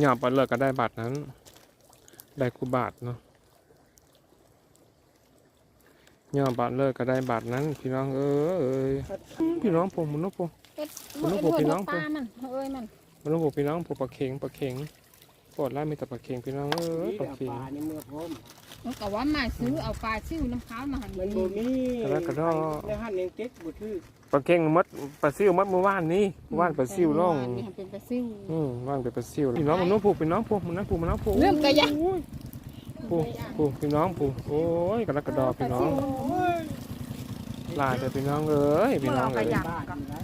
หยาบปัดเลิกก็ได้บาทนั้น ได้คูบาทเนาะหยาบบาทเลิกก็ได้บาทนั้น พี่น้องเอ้ยพี่น้องผมมันน้องผมเฮ็ดมันต้องปลูกพี่น้องปลามันเอ้ยมันมันต้องบอกพี่น้องผมปลาเข็งปลาเข็งปอดไล่มีแต่ปลาเข็งพี่น้องเอ้ยนี่ปลาเอาเข็งปลาในเมื่อพร้อมมันก็ว่ามาซื้อเอาปลาซิ่วน้ำขาวมาหั่นมันบ่มีแล้วก็ดอในหันยังเก็บบ่ถือปลาเข็งมัดปลาซิวมัดเมื่อวานนี้เมื่อวานปลาซิวล่องนี่เป็นปลาซิ่ว อืมว่างเป็นปลาซิวพี่น้องมันน้องผูกพี่น้องผูกมันน้องผูกมันน้องผูกเริ่มกระยะ โอ้ผูกผูกพี่น้องผูกโอ้ยกระดักกระดอพี่น้องลายแต่พี่น้องเอ้ยพี่น้องเอ้ยบ้านอยู่ไหน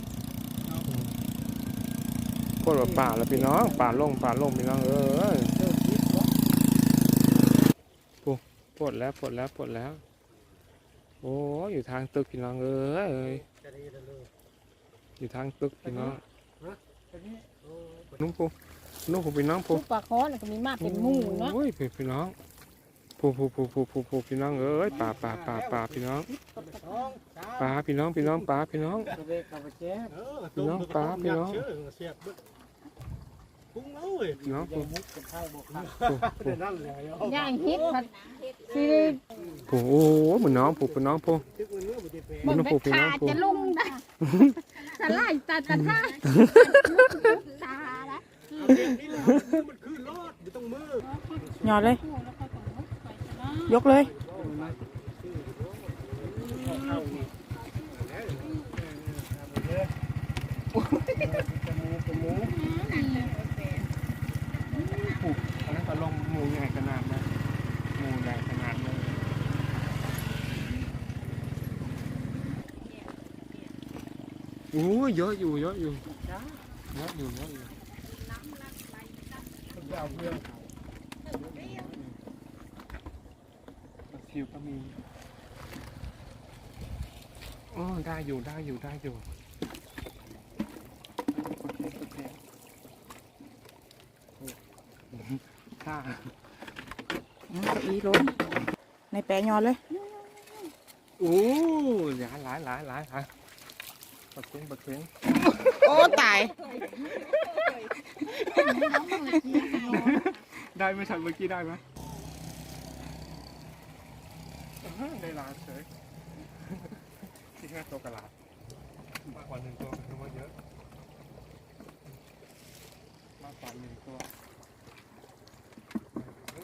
โคตรว่าป่าแล้วพี่น้องป่าลงป่าลงพี่น้องเอ้ย เริ่มคิดว่า ปวดแล้วปวดแล้วปวดแล้ว โอ้ยอยู่ทางตึกพี่น้องเอ้ยจะดีแล้วเลยอยู่ทางตึกพี่น้องอันนี้โอ้นุ่มผูนุ่มผูพี่น้องผูปลาคอนี่ก็มีมาเป็นหมู่เนาะโอ้ยพี่พี่น้องผูผูผูผูผูผูพี่น้องเอ้ยป่าป่าป่าป่าพี่น้องสองสามป่าพี่น้องพี่น้องป่าพี่น้องกระเบกกระเบแจ๊บพี่น้องปลาพี่น้อง เสียบเบิดปุ้งเอาเว้ยพี่น้องอย่ามุกกับข้าวบอกข้าวผูผูเดี๋ยวนั่นแหละเอาย่างเฮ็ดผัดสิได้ผูโอ้ยเหมือนน้องผูพี่น้องผู ทึกมันเนื้อบ่ได้แปลมัเบิ่นงปลูไปกพี่น้ขาองปลูกจะลงได้สลายตาตาท่าตาละนี่แหละมันคือรอดไม่ต้องมือ หยอดเลย ยกเลยผูอันนั้นก็ ลงหมูใหญ่ขนาดนะหมูใหญ่ขนาดเลยโอ้ยเยอะอยู่เยอะอยู่เยอะอยู่เยอะอยู่ยาวเพื่อนปลาซิวก็มีอ๋อได้อยู่ได้อยู่ได้อยู่โอเคโอเคค่ะ อืม เก้าอี้ลงในแปะยอดเลย โอ้ยหลายหลายหลายหลายหลายปลาเค็งปลาเค็งโอ้ตาย ได้ไหมฉันเมื่อกี้ได้ไหมได้หลายเฉยที่แค่ตัวกระลาดมากกว่าหนึ่งตัวถือว่าเยอะ มากกว่าหนึ่งตัวเฮ้ยตัวปลดคอ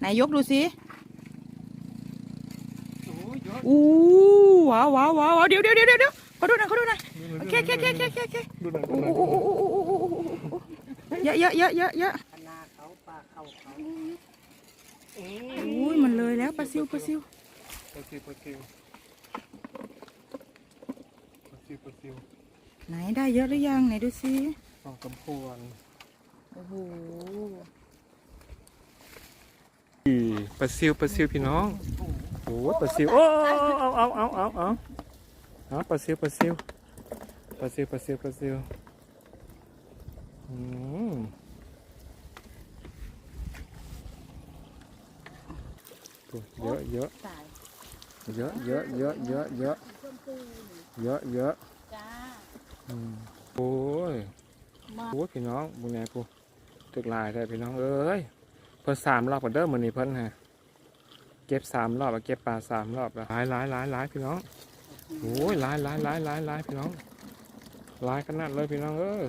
ไหนยกดูสิโอ้ยเยอะอู้ว้าวว้าวว้าวเดี๋ยวเดี๋ยวเดี๋ยวเดี๋ยวขอดูหน่อยขอดูหน่อยโอเคโอเคโอเคโอเคโอเคดูหน่อยดูอู้หน่อยอู้อู้อู้อู้อู้อู้เยอะเยอะเยอะเยอะเยอะคณะเขาปลาเข้าเขาอุ้ยมันเลยแล้วปลาซิวปลาซิวปลาซิวปลาซิวปลาซิวปลาซิว ไหนได้เยอะหรือยังไหนดูสิสองกำพวนโอ้โหปลาซิวปลาซิวพี่น้องโอ้ยปลาซิวโอ้เอาเอาเอาเอาเอาเอาปลาซิวปลาซิวปลาซิวปลาซิวปลาซิวอืมโอ้ยเยอะเยอะตายเยอะเยอะเยอะเยอะเยอะเยอะเยอะจ้าอืม โอ้ยโอ้ยพี่น้องบุญแม่กูตึกลายได้พี่น้องเอ้ยเพิ่นสามรอบกันเด้อมื้อนี้เพิ่นฮะเก็บสามรอบอะเก็บปลาสามรอบแล้วหลายหลายหลายหลายพี่น้องโอ้ยหลายหลายหลายหลายหลายพี่น้องหลายขนาดเลยพี่น้องเอ้ย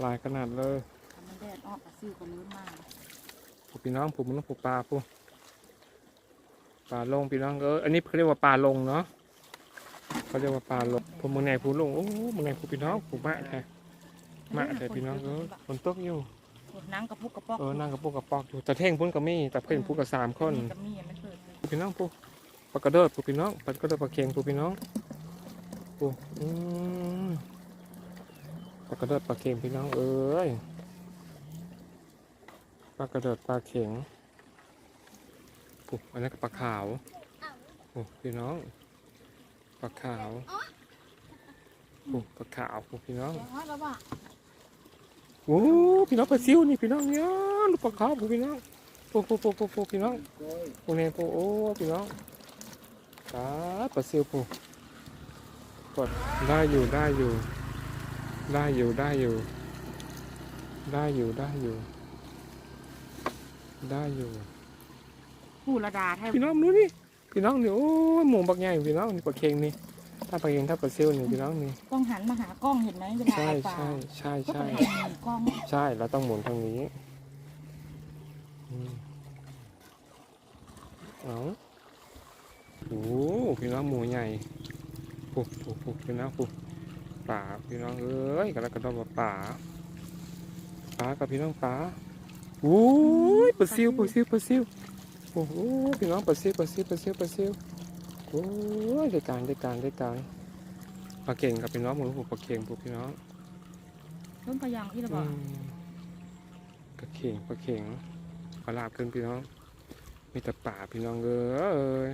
หลายขนาดเลยทำมันแดดออกปลาซิวก็ลื้นมากพวกพี่น้องผมมันต้องปลูกปลาพวกปลาลงพี่น้องเอ้ยอันนี้เขาเรียกว่าปลาลงเนาะเขาเรียกว่าปลาลง ผมมึงไหนผู้ลงโอ้มึงไหนผู้พี่น้องผู้มะแท้มะแท้พี่น้องเอ้ยฝนตกอยู่หนังกระปุกกระปอกเออนั่งกับพวกกับปอกอยู่แต่เท่งพุ่นกับมี่แต่เพิ่นพูดกับสามคนกับมียังไม่เปิดเลยพี่น้องผู้ปลากระเดิดผู้พี่น้องปลากระเดิดปลาเค็งผู้พี่น้องผู้อืมปลากระเดิดปลาเค็งพี่น้องเอ้ยปลากระเดิดปลาเค็งผู้อันนั้นก็ปลาขาวโอ้พี่น้อง ปลาขาว ผู้ปลาขาวผู้พี่น้องอ๋อแล้วว่าโอ้พี่น้องปลาซิวนี่พี่น้องเนี่ยลูกปลาขาวผู้พี่น้องผู้ผู้ผู้ผู้ผู้พี่น้องโดยผู้เนี่ยผู้โอ้พี่น้องปลาปลาซิวผู้ดได้อยู่ได้อยู่ ได้อยู่ได้อยู่ ได้อยู่ได้อยู่ ได้อยู่ผู้ระดาแทบพี่น้องดูนี่พี่น้องนี่โอ้ยหมูบักใหญ่พี่น้องนี่ปลาเค็งนี่ ถ้าปลาเค็งถ้าปลาซิวนี่พี่น้องนี่ต้องหันมาหากล้องเห็นไหมเวลาใช่เอาปลาใช่ใช่ก็ใช่ต้องหันกล้องใช่เราต้องหมุนทางนี้อืมเอาโอ้พี่น้องหมูใหญ่ปุ๊บปุ๊บปุ๊บพี่น้องปุ๊บป่าพี่น้องเอ้ยกระดกกระดอกป่าป่ากับพี่น้องป่าโอ้ยปลาซิวปลาซิวปลาซิวโอ้โหพี่น้องปลาซิวปลาซิวปลาซิวปลาซิว โอ้ยได้การได้การได้การปลาเก่งกับพี่น้องหมูปุ๊บปลาเก่งปุ๊บพี่น้องต้นพะยังที่เราบอือกมปลาเข่งปลาเข่งปลาลาบขึ้นพี่น้อง มีแต่ป่าพี่น้องเอ้ย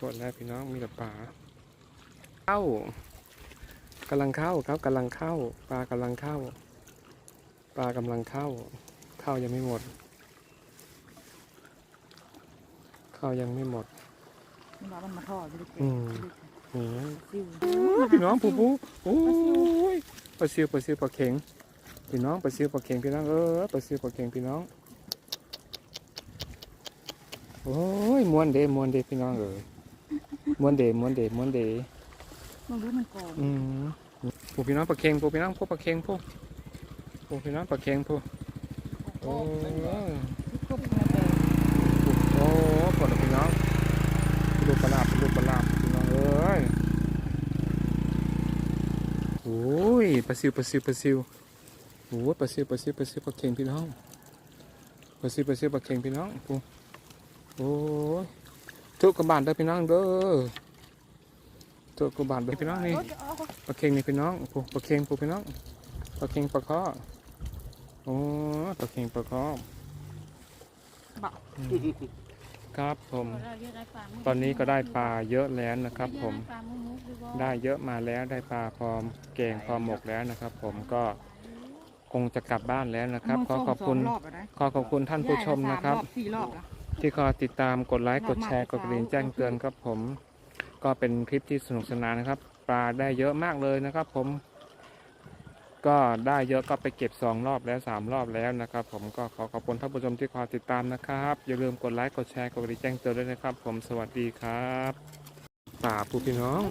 กดแล้วพี่น้องมีแต่ป่าเข้ากำลังเข้าครับกำลังเข้า ปลากำลังเข้า ปลากำลังเข้าเข้ายังไม่หมดเข้ายังไม่หมด มันบอกมันมาทอดไปดิอืมนี่ซิวพี่น้องปูปูโอ้ยปลาซิวปลาซิวปลาเข็งพี่น้องปลาซิวปลาเข็งพี่น้องเออปลาซิวปลาเข็งพี่น้องโอ้ยม้วนเดม้วนเดพี่น้องเอ้ยม้วนเดม้วนเดม้วนเดมันรู้มันก่อนอืมปูพี่น้องปลาเข็งปูพี่น้องพวกปลาเข็งพวกปูพี่น้องปลาเข็งพวกโอ้ยที่ควบคุมไปโอ้ปลดพี่น้องลูกปลาลาบลูกปลาลาบพี่น้องเอ้ยโอ้ ยปลาซิวปลาซิวปลาซิวโอ้ยปลาซิวปลาซิวปลาซิวปลาเค็งพี่น้องปลาซิวปลาซิวปลาเค็งพี่น้องปูโอ้ยทุกกระบาลเด้อพี่น้องเด้อทุกกระบาลเด้อพี่น้องนี่ปลาเค็งนี่พี่น้องปูปลาเค็งปูพี่น้องปลาเค็งปลาข้อโอ้ยปลาเค็งปลาข้ออืม ครับผม ตอนนี้ก็ได้ปลาเยอะแล้วนะครับ ผม ได้เยอะมาแล้วได้ปลาพร้อมแกงพร้อมหมกแล้วนะครับ ผมก็คงจะกลับบ้านแล้วนะครับ ขอขอบคุณรอบอะนะขอขอบคุณท่านผู้ชมนะครับสามอบสี่รอบแล้วที่คอยติดตามกดไลค์กดแชร์กดกระดิ่งแจ้งเตือนครับผม ก็เป็นคลิปที่สนุกสนานนะครับ ปลาได้เยอะมากเลยนะครับ ผม ก็ได้เยอะก็ไปเก็บสองรอบแล้วสามรอบแล้วนะครับ ผมก็ขอขอบคุณท่านผู้ชมที่คอยติดตามนะครับ อย่าลืมกดไลค์กดแชร์กดกระดิ่งแจ้งเตือนด้วยนะครับ ผมสวัสดีครับป่าผู้พี่น้อง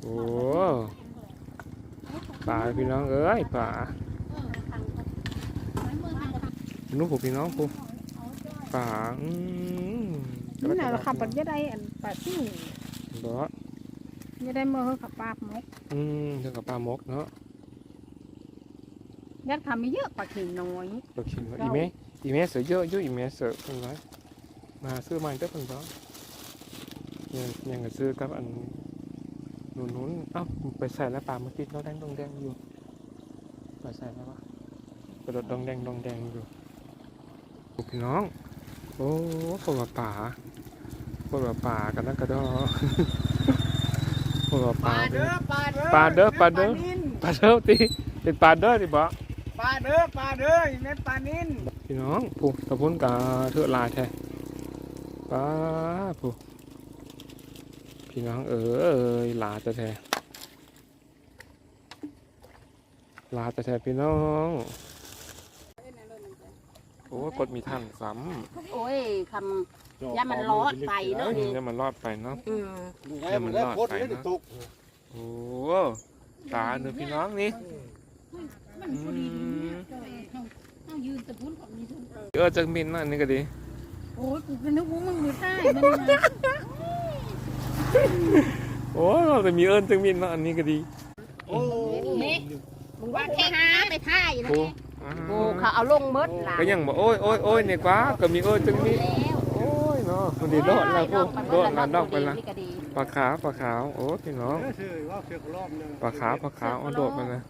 โอ้ป่าพี่น้องเอ้ยป่านุ่ผู้พี่น้องผู้ป่าอืมนี่น่ะเราขับปัดยะได้อันปัดที่บอสยะได้เมื่อเขาขับปาบมกอืมเท่ากับปลามกเนาะ ยัดทำไม่เยอะปลาเข่งน้อยเราคิดว่าอีเมอีเมเสือเยอะเยอะอีเมเสือเป็นไรมาซื้อมาได้เป็นบ้างยังยังก็ซื้อกับอันนู้นนู้นเอ้าไปใส่แล้วปลามันติดน้องแดงดองแดงอยู่ไปใส่แล้ววะกระโดดดองแดงดองแดงอยู่โอ้พี่น้องโอ้ปวดป่าปวดป่ากันนะกระดอปวดปป่าลาเด้เด้ออปลาเด้อปลาเด้อปลาเด้อนิ่นปลาเด้อตีเป็นปลาเด้อดิบ่ ปลาเด้อปลาเด้ออีแม่ปลานิ่นพี่น้องผู้ตะพุนกาเถือะลายแท้ป้าผู้พี่น้องเอ๋ยลาจะแท้ลาจะแท้พี่น้องโอ้กดมีท่านซ้โอ้ยคำยามันร้อนไปำเนาะเนี่ยมันรอดไปเนาะ อืมให้ มันรอดไปนะโอ้ตาเนื้อพี่น้องนี่อืมเออจังมินนั่นนี่ก็ดี โอ้ยกูก็นึกว่ามึงมือใต้มันนะโอ้เราจะมีเอิญจังมินนั่นอันนี้ก็ดี โอ้นี่มึงว่าแค่หาไปท่ายนะโอ้โอ้เขาเอาลงมดหลาก็ยังบอกโอ้ยโอ้ยโอ้ยเนี่ยกว่าก็มีเอิญจังมินแล้วโอ้ยเนาะมันดีโดดแล้วพวกโดดแล้วดอกไปละนี่ก็ดีปลาขาวปลาขาวโอ้พี่น้องเชื่อว่าเสือกรอบนึงปลาขาวปลาขาวเอาโดดไปเลย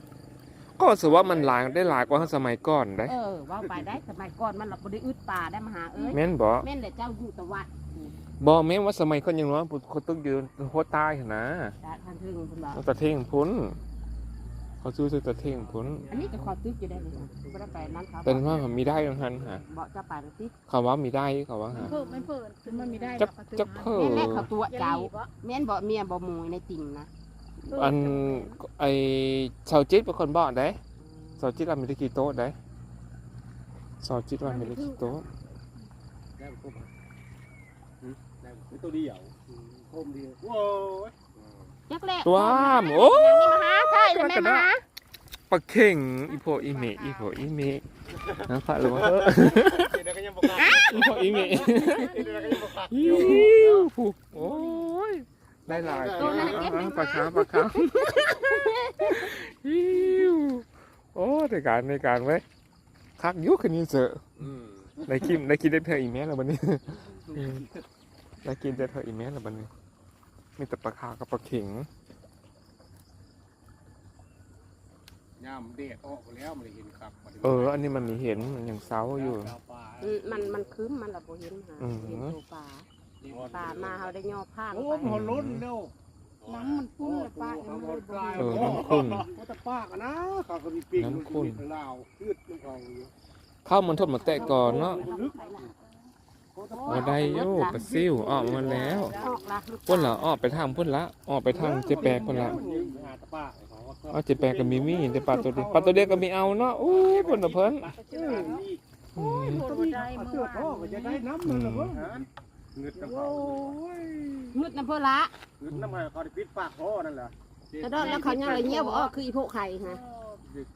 ก็รู้สึกว่ามันหลายได้หลายกว่าสมัยก่อนได้เออว่าไปได้สมัยก่อนมันหลับบได้อึดป่าได้มาหาเอ้ยแม่นบ่แม่นแต่เจ้าอยู่ตะวัดบ่แม่นว่าสมัยก่อนยังน้อยเขาต้องยืนโคตรตายหั่นนะจ้าท่านถึงคุณบอกตั้งแต่เที่ยงพุ้นเขาซื้อซื้อตะเท่งพ้นอันนี้ก็ขอตึกอยู่ได้เลยบ่ได้ไปนั่นครับเป็นว่ามันมีได้ยังหันหาบ่จะไปติเขาว่ามีได้เขาว่าหาเพิ่มไม่เพิ่มคือมันไม่ได้จักจักเพิ่แม่มแม่เขาตัวเจ้าแม่นบ่เมียบ่มูในจริงนะ อันไอชาวจิตเป็นคนบอกได้ชาวจิตว่ามีได้กี่โต๊ะได้ชาวจิตว่ามีได้กี่โต๊ะได้บ่ครบอะหืมได้บ่มีตัวเดียวคมดีโว้ยจักแรกตัวอ้ามโอ้นี่มาหาใช่เลยแม่มาหาปลาเข่งอีโพอีเมอีโพอีเมนะพระหรือว่าเออเดี๋ยวก็ยังบ่กล้าอีโพอีเมเดี๋ยวก็ยังบ่กล้าอิวผูกโอ้ย ได้หลายตัวปลาช้าปลาช้าอิวโอ้ในการในการไว้ยคักอยุคนี้เจออืมได้กินได้กินได้เธออีเมลแล้วบันนี้อืมได้กินได้เธออีเมลแล้วบันนี้มีแต่ปลาคาวกับปลาเข็ง ย่ามเดดออกไปแล้วมันได้เห็นครับบัดนี้เออ อันนี้มันมีเห็นมันยังเซาอยู่ดาวปลาอืมมันมันคืมมันละบ่เห็นหาอืม เห็นตัวปลา ปลามาเฮาได้ย่อผ้าลโอ้งไปพอล้นเร็วน้ำมันคุ้นละป้ายังไม่ได้เออน้ำข้นเขาจะปากอะนะเขาก็มีปีกน้ำข้นลาวพืชน้ำเขาอยู่เข้ามันทดมาแตะก่อนเนาะเขาจะมาได้โย่ปลาซิวออกมาแล้วออกละพ่นละออกไปทางพ่นละออกไปทางเจ๊แปรพ่นละยืมหาตะป้าให้เขาว่าเอาเจ๊แปรก็มีมีแต่ปลาตัวเดียวปลาตัวเดียวก็มีเอาเนาะโอ้ยพ่นละเพิ่นอืมโอ้ยโดนได้เอาเมื่เสื้ออพ่อวานก็จะได้น้ำมันละเว้ย เงึดน้ำโอ้เขายมืดน้ำเพิ่นละเงึดน้ำให้เขาได้ปิดปากพ่อนั่นแหละแต่ดอกแล้วเขายังอะไรเงี้ยบ่ออกคืออีโพไข่ฮะ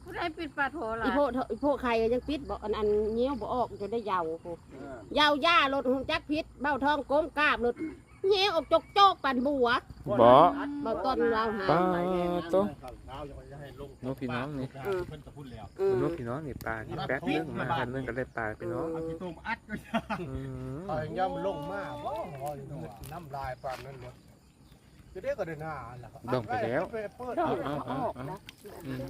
ผู้ใดปิดปากโถล่ะอีโพเถอะอีโพไข่ยังปิดบ่อันอันเงี้ยวบ่ออกจะได้ยาวโหเออยาวย่ารถหุ่นจักพิษเบ้าทองก้มกราบรถ เงี้ยวออกจกโจกปันบัวบ่เบ้าต้นเราหาปลาตัวเราจะให้ลงน้องพี่น้องนี่อืมเพิ่นก็พูดแล้วอืมน้องพี่น้องนี่ปลานี่แป๊บนึงมาพันนึงก็ได้ปลาพี่น้องเอาพี่ตุ้มอัดก็อืมเอาอย่างย่ำลงมาบ่พออยู่น้ำลายปานนั้นเนาะจะได้ก็ได้หน้าล่ะดองไปแล้วเปิดเปิดเอาเอาเอาเอาอืม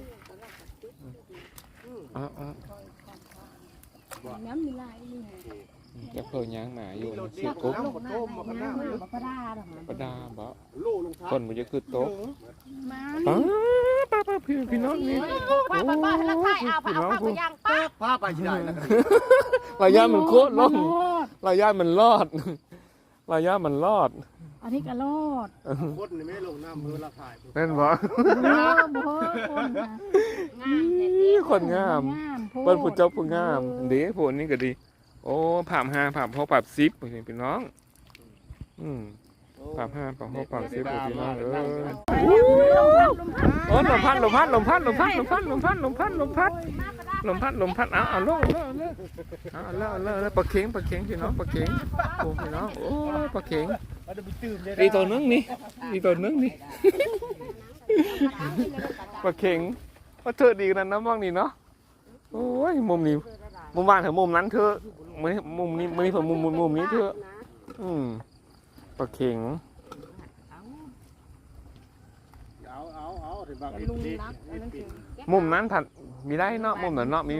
เอาเอาน้ำมีลายนี่ จะเพิ่นยางหมาอยู่สิกุ๊บน้ำกระท่มมากันน้ำบ่ก็ได้หรอกปลาดาบ่โลลงท้าคนมันจะคือโต๊ะมาป้าป้าป้าพี่พี่น้องนี่ป้าป้าป้าแล้วใครเอาไปเอาป้าไปย่างป้าป้าไปที่ไหนนะระยะมันโคตรล่มระยะมันรอดระยะมันรอด อันนี้ก็รอดคนนี่ไม่ลงน้ำมือละถ่ายเล่นบ่โอ้โหคนค่ะงามแท้นี่คนงามงามโพเปิ้นผู้เจ้าผู้งามดีผู้นี้ก็ดี โอ้ผ่ามหาผ่ามหกผ่ามสิบพี่น้อง อืมผ่ามห้าผ่ามหกผ่ามสิบพี่น้องเออโอ้ลมพัดลมพัดลมพัดลมพัดลมพัดลมพัดลมพัดลมพัดลมพัดลมพัดเอาเอาลงเอาลงเอาลงเอาลงเอาปลาเข็งปลาเข็งพี่น้องปลาเข็งโอ้พี่น้องโอ้ปลาเข็งอีตัวนึงนี่อีตัวนึงนี่ปลาเข็งว่าเธอดีนะน้ำว่างนี่เนาะโอ้ยมุมนี้มุมบ้านเถอมุมนั้นเถอะไม่มุมนี้ไม่ผมมุมมุมมุมนี้เถอะอืมปลาเข็งเอาเอาเอาถึงบางลุงรักอันนั้นคือมุมนั้นถัดมีได้เนาะมุมนั้นเนาะมี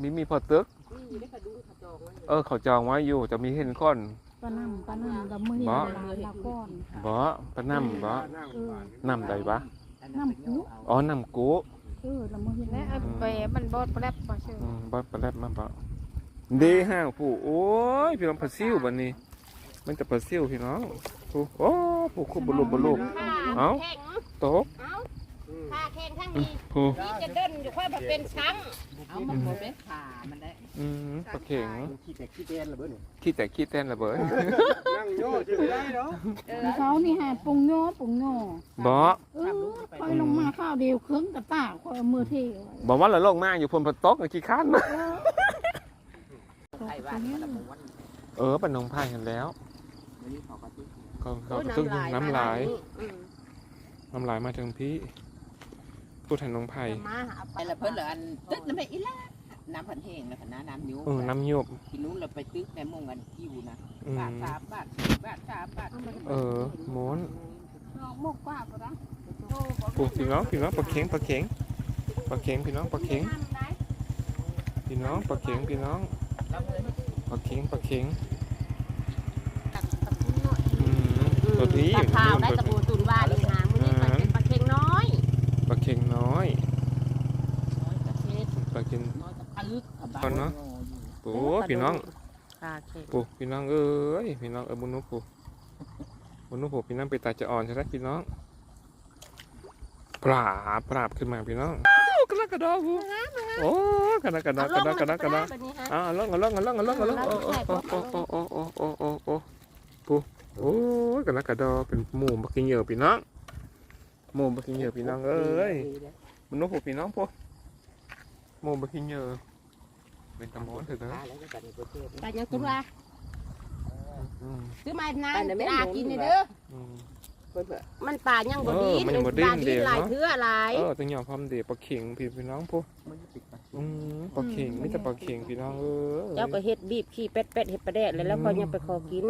มีมีพอตึกนี่ได้กระดุมกระจองไว้เออเขาจองไว้อยู่จะมีเห็นก้อนปลาน้ำปลาน้ำกับมือบ่เวลาเราก้อนบ่ปะน้ำบ่น้ำใดบ่น้ำกุอ๋อน้ำกุเออเรามือเห็นแล้วไปมันบดแปลบบ่ชื่ออืมบ่ปลาแรบมาบ่ เดีห้างผู้โอ้ยพี่น้องปลาซิวบัดนี้ มันจะปลาซิวพี่น้องผู้โอ้ผู้คุบบลุบบลุบเอ้าแข่งตกขาแข่งทั้งนี้ผู้นี่จะเดินอยู่ค่อยมาเป็นช้ำเอามันบ่เป็นขามันได้อืมปลาเข็งขี้แต่ขี้เต้นละเบ้อนี่ขี้แต่ขี้เต้นระเบิดนั่งโย่จะได้เนาะเขานี่ฮะปุงโง่ปุงโง่บ่เออคอยลงมาข้าวเดียวเครื่องกระตากคอยเอามือเทไว้บอกว่าเราลงมาอยู่พนปะตกขี้ข้านมา ไอ้ว่ามันละม้วนเออปะนงพายกันแล้ววันนี้เขาก็ตึกเขาเขาตึ้งน้ำลาย อืมน้ำลายมาถึงพี่ พูดแทนน้องไผ่มาหาปไอ้ละเพิ่นละอันตึกน้ำไม่อีละน้ำพันแห้งแล้วก็น้ำน้ำยุเออน้ำโยบที่นู้นเราไปตึกในมงกันคิวนะอืมบาทสามบาทบาทสามบาทเออหม้วนน้องมกกว่าปะนะปลูกพี่น้องพี่น้องปลาเข็งปลาเข็งปลาเข็งพี่น้องปลาเข็งพี่น้องปลาเข็งพี่น้อง ปลาเข็งปลาเข็งอืมตัวนี้ปลาขาวได้ตะบูตุนว่านี่หามื้อนี้มันเป็นปลาเค็งน้อยปลาเข็งน้อยปลากินน้อยกับอึกกับก่อนเนาะโอ้พี่น้องตาเข็มปูพี่น้องเอ้ยพี่น้องเอ้ยบุญนุปูบุญนุปูพี่น้องไปตาจะอ่อนใช่ไหมพี่น้องปราบปราบขึ้นมาพี่น้องโอ้ กระดกกระดอกปูโอ้กระดกกระดอกกระดกกระดกกระดอกอ่าลงอะลงอะลงอะลงอะลงโอ้โอ้โอ้โอ้โอ้โอ้โอ้โอ้ปูโอ้กระดกกระดอกเป็นหมูบักกินเหยื่อพี่น้องหมูบักกินเหยื่อพี่น้องเอ้ยบุญนุปูพี่น้องปูหมูบักกินเหยื่อเป็นตะมอนเถอะนะไปยังตุลาอืมซื้อมาน้ำปลากินนี่เด้อ อืมมันปลายังบ่ดีเออมันยังบ่ดิ้นปลาเดี๋ยวหลายเนาะเทื่อหลายเออต้องยอมความเดีปลาเข่งพี่พี่น้องพวกอืมปลาเข่งไม่แต่ปลาเข่งพี่น้องเออ เจ้าก็เฮ็ดบีบขี้เป็ดเป็ดเฮ็ดปลาแดดเลยแล้วก็ยังไปขอกิน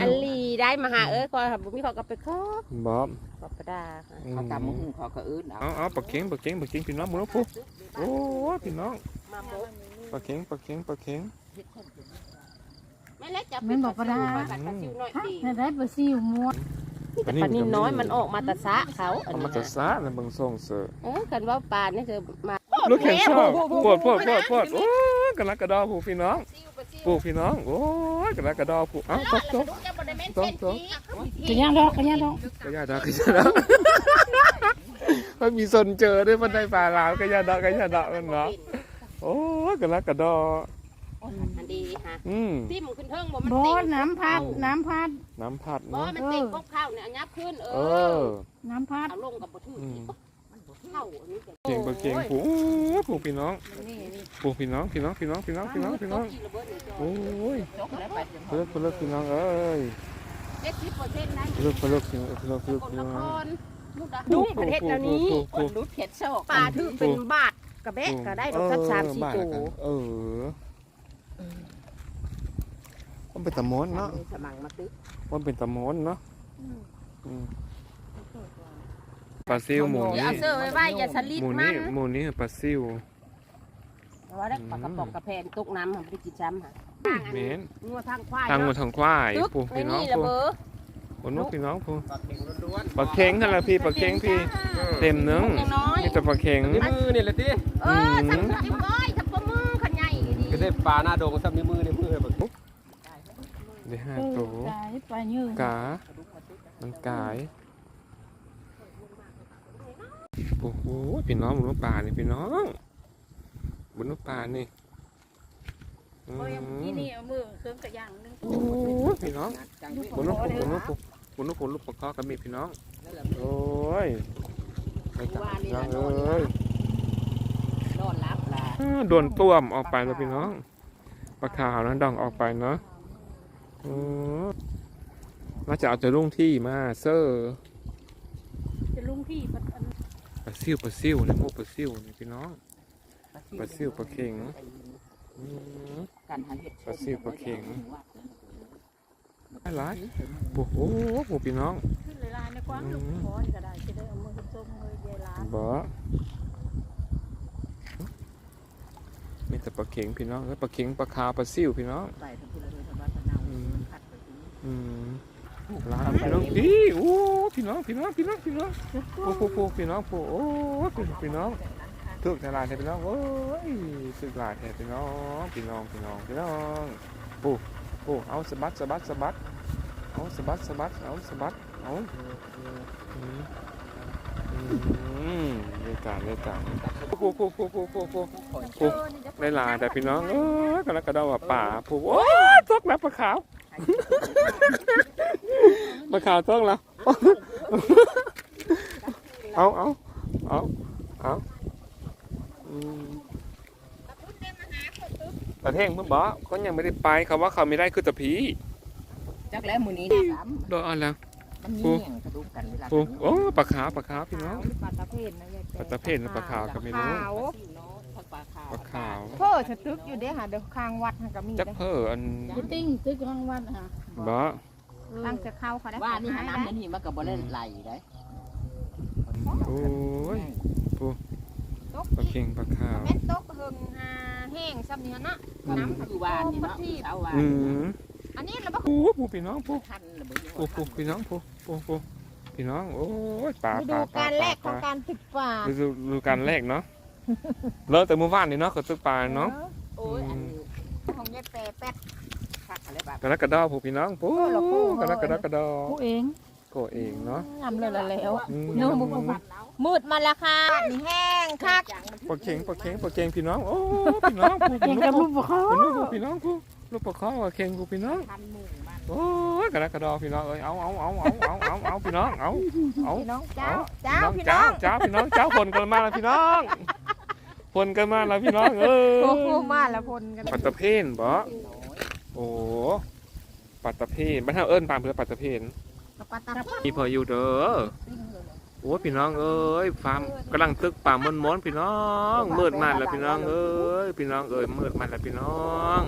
อันลีได้มาหาเอ้ยคอยค่ะบ่มีเขาก็ไปขอบอบขอบประดาค่ะอืมเขาตำมึงเขาก็อื่นเอาเอาเอาปลาเข่งปลาเข่งปลาเข่งพี่น้องมึงพวกโอ้ยพี่น้องมาหมกปลาเข่งปลาเข่งปลาเข่ง แม่เล็กจะมันบอกว่าได้ ปลาซิวหน่อยฮะดีได้ได้ปลาซิวม้วนแต่ปลานินน้อยมันออกมาแตะสะเขาอันเอานี้มาจะนะซาในเบางส่งเสือเออกันว่าปลานี่คือมาลูกแขนชอบปวดปวดปวดปวดโอ้ยกระลักกระดอผูกพี่น้องผูกพี่น้อง โอ้ยกระลักกระดอผูกเอ้าตกตกตรงตรงกระย่างดอกกระย่างดอกกระยาดอกกระยาดอกมันมีสนเจอด้วยมันได้ปลาลาวกระยาดอกกระยาดอกมันเนาะโอ้ยกระลักกระดออันดี ฮะอืมที่มันขึ้นเทิงบ่มันบ่ติ่งน้ำพัด น้ำพัด น้ำผัดบ่เนาะมันติ่งพวกข้าวเนี่ยอันยับขึ้นเอเออ อ น้ำพัด เอาลงกับบ่ถืออืมเข้าอันนี้เก่งปะเก่งผูกผูกพี่น้องผูกพี่น้องพี่น้องพี่น้องพี่น้องพี่น้องพี่น้องโอ้ยจกแล้วไปจะเลิกเลิกพี่น้องเอ้ยเจ็ดสิบเปอร์เซ็นต์นะเลิกเลิกพี่น้องเลิกสเลิกกลพี่นน้องครมุกดาหารดุ้งประเทศแนวนี้คนรุดเข็ดโชคปลาถือเป็นบาทกระแบะก็ได้ดอกสักสามสี่บ้นตัละวกันเออ มันเป็นตะมอนเนาะสมังมาตึกมันเป็นตะมอนเนาะอืมปลาซิวหมูอย่านี่เอาเสื้อไว้ไว้อย่าสลิดหมูมันี่นหมูนี่ปลาซิวเพราะว่าได้ปลากระป๋องกระแพนตกน้ำค่ะไม่ได้กินช้ำค่ะเมนงัวทางควายทางหมดทางควายตึกปูในพี่น้องนี่ละปูเบอปูนุกพี่น้องปูปลาเข่งล้วนปลาเค็งนั่นแหละพี่ปลาเค็งพี่ เต็มเนื้อยังน้อยนี่แต่ปลาเค็งนิ้วมือนี่แหละติเออทำจิ้มก้อยทำปลามือขันใหญ่ดีก็ได้ปลาหน้าโดงซับนิ้วมือนิ้วมือแบบ เดี๋ยวห้าเอตัวอตายปลาเยือกามันกายโอ้โหพี่น้องบนนกป่านี่พี่น้องบนนกป่านี่อืมนี่นี่เอามือเครื่องกระย่างนึงโอ้ยพี่น้องบนนกบนนกบนนกบนลูกปลาคอกับมีพี่น้องโอ้ยไม่กลับพี่น้องเอ้ยนอนรับล่ะอ้าโดนต้วมออกไปแล้วพี่น้องปลาขาวนะดองออกไปเนาะอื มน่าจะเอาจะรุ่งที่มาเซอร์จะลุงพี่พัดอันปลาซิวปลาซิวเนี่ยพวกปลาซิวนี่พี่น้องปลาซิวปลาเค็งอืมการหาเห็ดปลาซิวปลาเค็งหลายโอ้โหพวกพี่น้องขึ้นเลยลายในกว้างลูกคอนก็ได้จะได้เอามือส้มมือเยลานบ่มีแต่ปลาเค็งพี่น้องแล้วปลาเค็งปลาขาวปลาซิวพี่น้อง อืมลาพี่น้องพี่โอ้พี่น้องพี่น้องพี่น้องพี่น้องโอ้โหโอ้พี่น้องโอ้โอ้พี่พี่น้องถึกแต่ลายแต่พี่น้องโอ้ยถึกลายแต่พี่น้องพี่น้องพี่น้องพี่น้องปูปูเอาสะบัดสะบัดสะบัดเอาสะบัดสะบัดเอาสะบัดเอาอืมอืมเลยการเลยการปูปูปูปูปูปูปูได้ลายแต่พี่น้องเอ้ยกระกระเดาอะป่าปูโอ้ยตกแล้วปลาขาว มาข่าวต้องแล้วเอาเอาเอาเอาอืมตะเท่งเมื่อบอกก็ยังไม่ได้ไปเขาว่าเขาไม่ได้คือตะผีจักแล้วมื้อนี้สามโดนอะไรมันมีเหี่ยงกระดูกกันเวลาโอ้โอ้ปลาขาวปลาขาวพี่น้องปลาตะเพียนนะยายปลาตะเพียนและปลาขาวก็ไม่รู้ป ลาซิวเนาะทั้งปลาขาวปลาขาวเพ้อจะตึกอยู่เด้ค่ะเดี๋ยวข้างวัดก็มีจักเพ้ออันกูติ้งตึกห้องวัดฮะบ่ตั้งจะเข้าเขาได้ว่านี่หาน้ำในนี่มันก็บ่ได้ไหลได้โอ้ยปลาเค็งปลาขาวแม่ตกเฮิงหาแห้งซ้ำนี่นะน้ำคือว่านี่เนาะเช้าว่าอืมอันนี้เราบ่ปูปูพี่น้องปูทันระเบิดปูปูพี่น้องปูปูปูปูพี่น้องโอ้ยป่าฤป่าดูป่าการแรกขป่าองการตึกป่าฤดูฤดูการแรกเนาะ เลิกแต่เมื่อวานนี่เนาะก็ตึกป่าเนาะโอ้ยอันนี้ของยายแปรแป๊ดคักอะไรแบบกระดักกระดอผู้พี่น้องปูกระดักกระดักกระดอผู้เองโกเองเนาะงำเลยละแล้วอืมเนื้อหมูมืดมาและค่ะนี่แห้งคักปลาเค็งปลาเค็งปลาเค็งพี่น้องโอ้พี่น้องผู้เองกับลูกบ่เขาเป็นลูกผู้พี่น้องผู้ลูกปลาคอปลาเค็งผู้พี่น้องพันหมู่มันโอ้ยกระดักกระดอพี่น้องเอ้ยเอาเอาเอาเอาเอาเอาเอาพี่น้องเอาเอาพี่น้องเจ้าเจ้าเจ้าพี่น้เจ้าองเจ้าพี่น้องเจ้าผลกันมาแล้วพี่น้อง ผลกันมาแล้วพี่น้องเออโอ้โหมาแล้วพลกันปัตตะเพนบ่โอ้ปัตตะเพนบ้านเฮาเอิ้นตามเพื่อปัตตะเพนปลาตาพี่พออยู่เด้อโอ้พี่น้องเอ้ยฟาร์มกำลังตึกป่ามนๆพี่น้องมืดมาแล้วพี่น้องเอ้ยพี่น้องเอ้ยมืดมาแล้วพี่น้อง